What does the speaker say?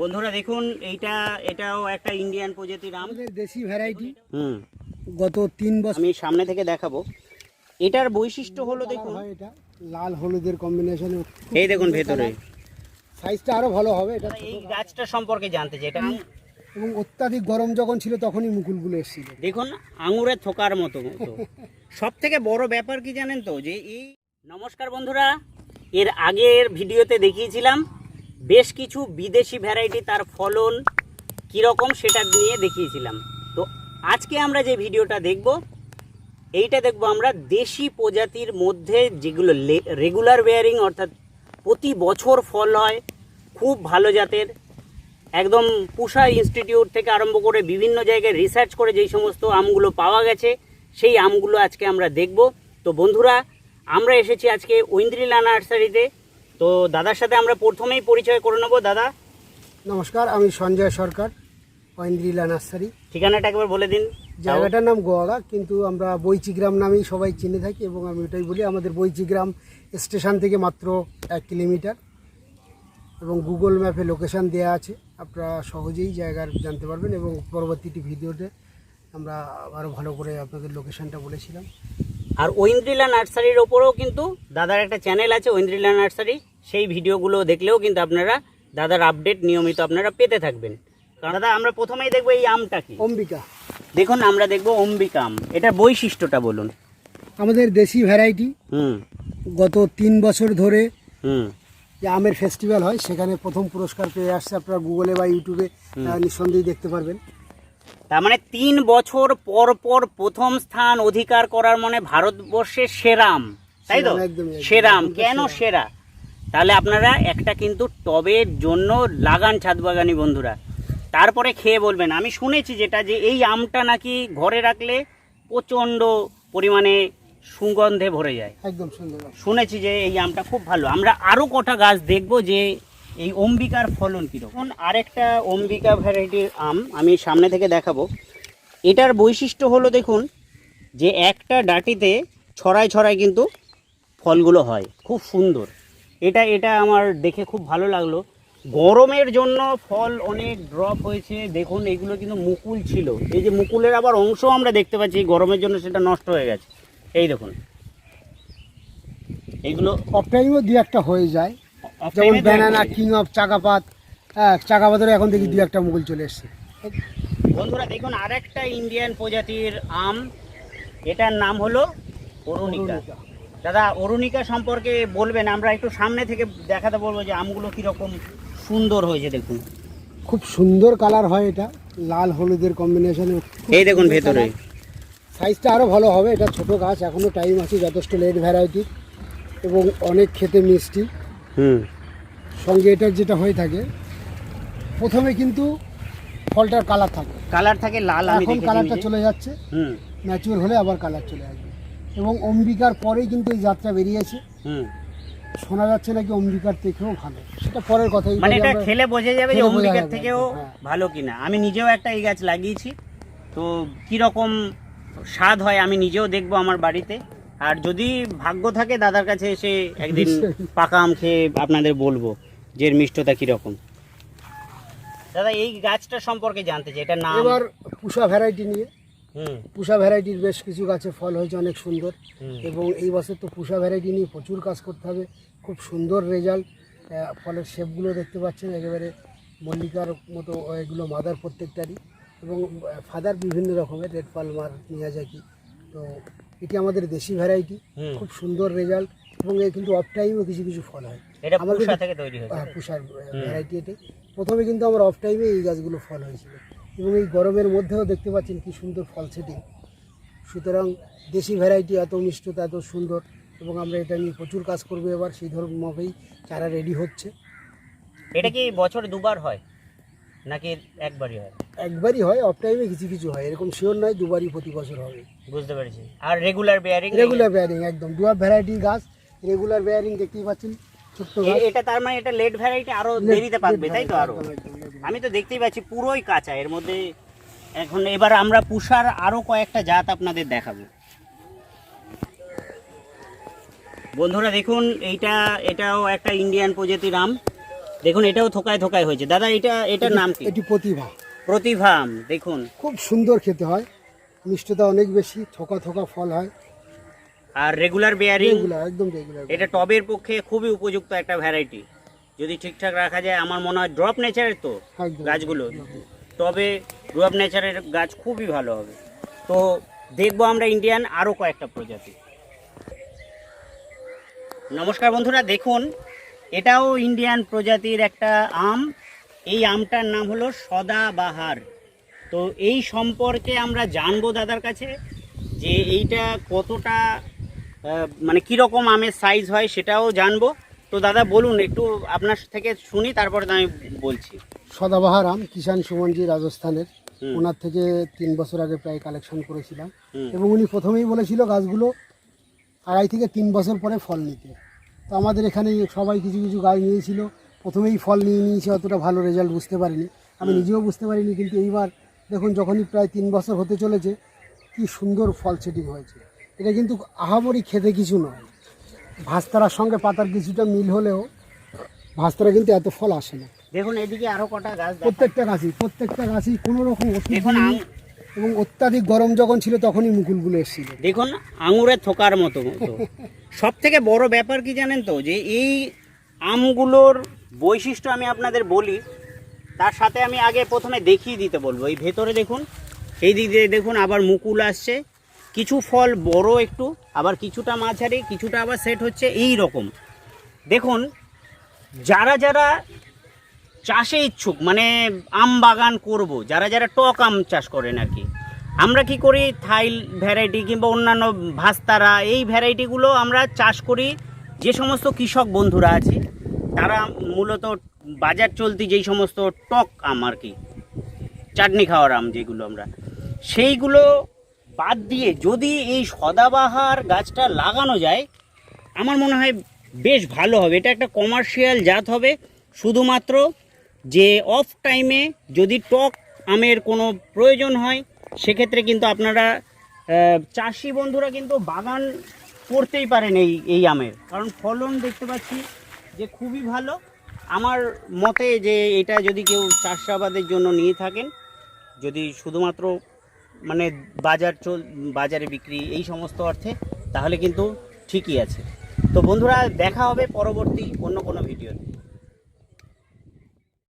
বন্ধুরা দেখুন এইটা এটাও একটা ইন্ডিয়ান প্রজাতির আম। আমাদের দেশি ভ্যারাইটি হুম। গত তিন বছর আমি সামনে থেকে দেখাবো। এটার বৈশিষ্ট্য হলো দেখুন। এটা লাল হলুদের কম্বিনেশনে এই দেখুন ভেতরে। সাইজটা আরও ভালো হবে এটা এই গাছটা সম্পর্কে জানতে চাই এটা এবং অত্যাধিক গরম যখন ছিল তখনই মুকুলগুলো এসেছিল। দেখুন আঙুরের থোকার মতো সব থেকে বড় ব্যাপার কি জানেন তো? যে এই নমস্কার বন্ধুরা এর আগের ভিডিওতে দেখিয়েছিলাম বেশ কিছু বিদেশি ভ্যারাইটি তার ফলন কীরকম সেটা নিয়ে দেখিয়েছিলাম। তো আজকে আমরা যে ভিডিওটা দেখব, এইটা দেখব আমরা দেশি প্রজাতির মধ্যে যেগুলো রেগুলার বেয়ারিং অর্থাৎ প্রতি বছর ফল হয়, খুব ভালো জাতের। একদম পুষা ইনস্টিটিউট থেকে আরম্ভ করে বিভিন্ন জায়গায় রিসার্চ করে যেই সমস্ত আমগুলো পাওয়া গেছে, সেই আমগুলো আজকে আমরা দেখব। তো বন্ধুরা, আমরা এসেছি আজকে ঐন্দ্রিলা নার্সারিতে তো দাদার সাথে আমরা প্রথমেই পরিচয় করে নেব দাদা। নমস্কার আমি সঞ্জয় সরকার ঐন্দ্রিলা নার্সারি। ঠিকানাটা একবার বলে দিন। জায়গাটার নাম গোয়াগা কিন্তু আমরা বৈচিগ্রাম নামেই সবাই চিনে থাকি এবং আমি ওটাই বলি আমাদের বৈচিগ্রাম স্টেশন থেকে মাত্র এক কিলোমিটার এবং গুগল ম্যাপে লোকেশান দেওয়া আছে। আপনারা সহজেই জায়গার জানতে পারবেন এবং পরবর্তীটি ভিডিওতে আমরা আরও ভালো করে আপনাদের লোকেশনটা বলেছিলাম। আর ঐন্দ্রিলা নার্সারির ওপরেও কিন্তু দাদার একটা চ্যানেল আছে ঐন্দ্রিলা নার্সারি। সেই ভিডিওগুলো দেখলেও কিন্তু আপনারা দাদার আপডেট নিয়মিত আপনারা পেতে থাকবেন। কারণ দাদা আমরা প্রথমেই দেখব এই আমটা কি? অম্বিকা। দেখুন আমরা দেখব অম্বিকা আম। এটার বৈশিষ্ট্যটা বলুন। আমাদের দেশি ভ্যারাইটি হুম। গত তিন বছর ধরে হুম। যে আমের ফেস্টিভ্যাল হয় সেখানে প্রথম পুরস্কার পেয়ে আসছে আপনারা গুগলে বা ইউটিউবে নিঃসন্দেহে দেখতে পারবেন। তার মানে তিন বছর পর পর প্রথম স্থান অধিকার করার মানে ভারতবর্ষের সেরাম তাই তো? সেরাম, কেন সেরা। সেরা? তাহলে আপনারা একটা কিন্তু টবের জন্য লাগান ছাদ বাগানি বন্ধুরা। তারপরে খেয়ে বলবেন আমি শুনেছি যেটা যে এই আমটা নাকি ঘরে রাখলে প্রচণ্ড পরিমাণে সুগন্ধে ভরে যায়। একদম শুনেছি যে এই আমটা খুব ভালো। আমরা আরও কটা গাছ দেখব যে এই অম্বিকার ফলন কীরকম? আরেকটা অম্বিকা ভ্যারাইটির আম আমি সামনে থেকে দেখাবো। এটার বৈশিষ্ট্য হলো দেখুন যে একটা ডাটিতে ছড়ায় ছড়ায় কিন্তু ফলগুলো হয়। খুব সুন্দর। এটা এটা আমার দেখে খুব ভালো লাগল। গরমের জন্য ফল অনেক ড্রপ হয়েছে। দেখুন, এগুলো কিন্তু মুকুল ছিল। এই যে মুকুলের আবার অংশ আমরা দেখতে পাচ্ছি গরমের জন্য সেটা নষ্ট হয়ে গেছে। এই দেখুন। এইগুলো অফ টাইমও দু একটা হয়ে যায়। যেমন ব্যানানা কিং অফ চাকাপাত হ্যাঁ চাকাপাতেরও এখন দেখি দু একটা মুকুল চলে এসছে। বন্ধুরা দেখুন আরেকটা ইন্ডিয়ান প্রজাতির আম। এটার নাম হলো অরুণিকা। অরুণিকা। দাদা অরুণিকা সম্পর্কে বলবেন আমরা একটু সামনে থেকে দেখাতে বলব যে আমগুলো কীরকম সুন্দর হয়েছে দেখুন। খুব সুন্দর কালার হয় এটা লাল হলুদের কম্বিনেশনে এই দেখুন ভেতরে। সাইজটা আরও ভালো হবে এটা ছোট গাছ এখনও টাইম আছে যথেষ্ট লেট ভ্যারাইটি এবং অনেক খেতে মিষ্টি। হুম। সঙ্গে এটা যেটা হয়ে থাকে প্রথমে কিন্তু ফলটার কালার থাকে। কালার থাকে লাল এখন কালারটা চলে যাচ্ছে। হুম। ম্যাচিওর হলে আবার কালার চলে আসবে। এবং অম্বিকার পরেই কিন্তু এই যাত্রা বেরিয়েছে হুম। শোনা যাচ্ছে নাকি অম্বিকার থেকেও ভালো। সেটা পরের কথা মানে এটা খেলে বোঝা যাবে যে অম্বিকার থেকেও হ্যাঁ। ভালো কিনা। আমি নিজেও একটা এই গাছ লাগিয়েছি। তো কীরকম স্বাদ হয় আমি নিজেও দেখব আমার বাড়িতে। আর যদি ভাগ্য থাকে দাদার কাছে এসে একদিন পাকা আম খেয়ে আপনাদের বলব। যে এর মিষ্টতা কীরকম? দাদা এই গাছটা সম্পর্কে জানতে চাই এটা নাম? এবার পুষা ভ্যারাইটি নিয়ে। হুম। পুষা ভ্যারাইটির বেশ কিছু গাছে ফল হয়েছে অনেক সুন্দর। এবং এই বছর তো পুষা ভ্যারাইটি নিয়ে প্রচুর কাজ করতে হবে। খুব সুন্দর রেজাল্ট ফলের শেপগুলো দেখতে পাচ্ছেন একেবারে মল্লিকার মতো এগুলো মাদার প্রত্যেকটারই। এবং ফাদার বিভিন্ন রকমের রেড পালমার মিয়াজাকি তো এটি আমাদের দেশি ভ্যারাইটি খুব সুন্দর রেজাল্ট এবং এ কিন্তু অফ টাইমেও কিছু কিছু ফল হয়। এটা পুষা থেকে তৈরি হয়েছে। হ্যাঁ, পুষার ভ্যারাইটি প্রথমে কিন্তু আমার অফ টাইমে এই গাছগুলো ফল হয়েছিল। এবং এই গরমের মধ্যেও দেখতে পাচ্ছেন কি সুন্দর ফল সেটিং। সুতরাং দেশি ভ্যারাইটি এত মিষ্টতা এত সুন্দর এবং আমরা এটা নিয়ে প্রচুর কাজ করব এবার সেই ধরনের মতেই চারা রেডি হচ্ছে। এটা কি বছর দুবার হয়? নাকি একবারই হয়? একবারই হয় অফ টাইমে কিছু কিছু হয় এরকম শিওর নয় দুবারই প্রতি বছর হবে। বুঝতে পেরেছি। আর রেগুলার বেয়ারিং রেগুলার বেয়ারিং একদম। ডুয়ার ভ্যারাইটির গাছ রেগুলার বেয়ারিং দেখতেই পাচ্ছেন। এটা তার মানে এটা লেট ভ্যারাইটি আরও দেরিতে পাকবে তাই তো আরও। আমি তো দেখতেই পাচ্ছি পুরোই কাঁচা এর মধ্যে এখন এবার আমরা পুষার আরও কয়েকটা জাত আপনাদের দেখাবো। বন্ধুরা দেখুন এইটা এটাও একটা ইন্ডিয়ান প্রজাতির আম। দেখুন এটাও থোকায় থোকায় হয়েছে। দাদা এটা এটার নাম কি? এটি প্রতিভা। প্রতিভাম দেখুন। খুব সুন্দর খেতে হয়। মিষ্টতা অনেক বেশি থোকা থোকা ফল হয়। আর রেগুলার বেয়ারিং একদম রেগুলার এটা টবের পক্ষে খুবই উপযুক্ত একটা ভ্যারাইটি যদি ঠিকঠাক রাখা যায় আমার মনে হয় ড্রপ নেচারের তো গাছগুলো। তবে ড্রপ নেচারের গাছ খুবই ভালো হবে। তো দেখব আমরা ইন্ডিয়ান আরও কয়েকটা প্রজাতি। নমস্কার বন্ধুরা দেখুন এটাও ইন্ডিয়ান প্রজাতির একটা আম। এই আমটার নাম হলো সদাবাহার। তো এই সম্পর্কে আমরা জানব দাদার কাছে যে এইটা কতটা মানে কীরকম আমের সাইজ হয় সেটাও জানব। তো দাদা বলুন একটু আপনার থেকে শুনি তারপরে আমি বলছি। সদাবাহার আম কিষান সুমনজি রাজস্থানের। ওনার থেকে তিন বছর আগে প্রায় কালেকশন করেছিলাম। এবং উনি প্রথমেই বলেছিল গাছগুলো আড়াই থেকে তিন বছর পরে ফল নিতে। তো আমাদের এখানে সবাই কিছু কিছু গাছ নিয়েছিল প্রথমেই ফল নিয়ে নিয়েছে অতটা ভালো রেজাল্ট বুঝতে পারিনি। আমি নিজেও বুঝতে পারিনি কিন্তু এইবার দেখুন যখনই প্রায় তিন বছর হতে চলেছে কি সুন্দর ফল সেটিং হয়েছে। এটা কিন্তু আহামরি খেতে কিছু নয়। ভাস্তারার সঙ্গে পাতার কিছুটা মিল হলেও ভাস্তারা কিন্তু এত ফল আসে না। দেখুন এদিকে আরও কটা গাছ প্রত্যেকটা গাছই প্রত্যেকটা গাছই কোনো রকম দেখুন এবং অত্যাধিক গরম যখন ছিল তখনই মুকুলগুলো এসেছিল। দেখুন আঙুরের থোকার মতো সব থেকে বড় ব্যাপার কি জানেন তো যে এই আমগুলোর বৈশিষ্ট্য আমি আপনাদের বলি তার সাথে আমি আগে প্রথমে দেখিয়ে দিতে বলব। এই ভেতরে দেখুন এই দিক দিয়ে দেখুন আবার মুকুল আসছে। কিছু ফল বড় একটু, আবার কিছুটা মাঝারি, কিছুটা আবার সেট হচ্ছে এই রকম। দেখুন, যারা যারা চাষে ইচ্ছুক মানে আম বাগান করব, যারা যারা টক আম চাষ করেন আর কি, আমরা কি করি? থাইল ভ্যারাইটি কিংবা অন্যান্য ভাস্তারা, এই ভ্যারাইটিগুলো আমরা চাষ করি। যে সমস্ত কৃষক বন্ধুরা আছে, তারা মূলত বাজার চলতি যেই সমস্ত টক আম আর কি, চাটনি খাওয়ার আম যেগুলো আমরা, সেইগুলো বাদ দিয়ে যদি এই সদাবাহার গাছটা লাগানো যায়, আমার মনে হয় বেশ ভালো হবে। এটা একটা কমার্শিয়াল জাত হবে, শুধুমাত্র যে অফ টাইমে যদি টক আমের কোনো প্রয়োজন হয়, সেক্ষেত্রে কিন্তু আপনারা চাষি বন্ধুরা কিন্তু বাগান করতেই পারেন এই এই আমের। কারণ ফলন দেখতে পাচ্ছি যে খুবই ভালো। আমার মতে যে এটা যদি কেউ চাষাবাদের জন্য নিয়ে থাকেন, যদি শুধুমাত্র মানে বাজার চল, বাজারে বিক্রি, এই সমস্ত অর্থে, তাহলে কিন্তু ঠিকই আছে। তো বন্ধুরা, দেখা হবে পরবর্তী অন্য কোনো ভিডিওতে।